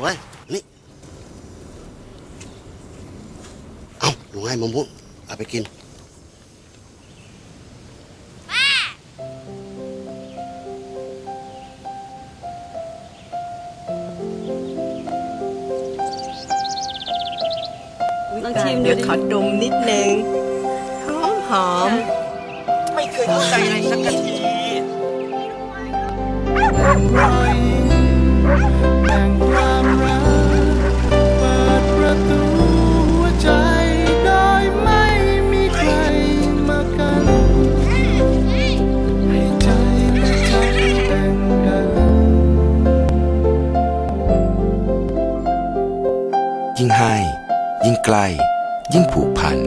ไว้นี่เอาลุงให้มะม่วงเอาไปกินลองชิมดูเดี๋ยวดิขอดมนิดนึงหอมหอมไม่เคยเข้าใจอะไรสักที ยิ่งให้ ยิ่งใกล้ ยิ่งผูกพัน